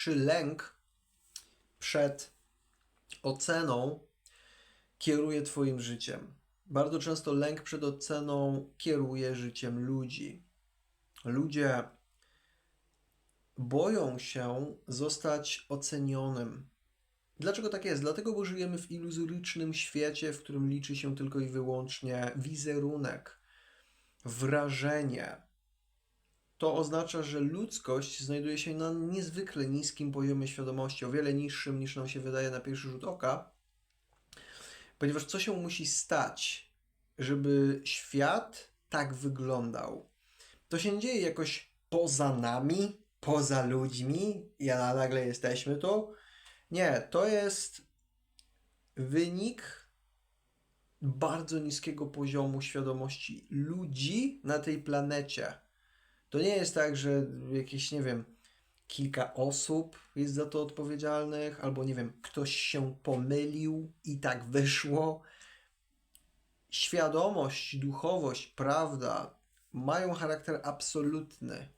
czy lęk przed oceną kieruje Twoim życiem. Bardzo często lęk przed oceną kieruje życiem ludzi. Ludzie boją się zostać ocenionym. Dlaczego tak jest? Dlatego, bo żyjemy w iluzorycznym świecie, w którym liczy się tylko i wyłącznie wizerunek, wrażenie. To oznacza, że ludzkość znajduje się na niezwykle niskim poziomie świadomości, o wiele niższym niż nam się wydaje na pierwszy rzut oka, ponieważ co się musi stać, żeby świat tak wyglądał? To się dzieje jakoś poza nami, poza ludźmi, i a nagle jesteśmy tu. Nie, to jest wynik bardzo niskiego poziomu świadomości ludzi na tej planecie. To nie jest tak, że jakieś, nie wiem, kilka osób jest za to odpowiedzialnych, albo nie wiem, ktoś się pomylił i tak wyszło. Świadomość, duchowość, prawda mają charakter absolutny.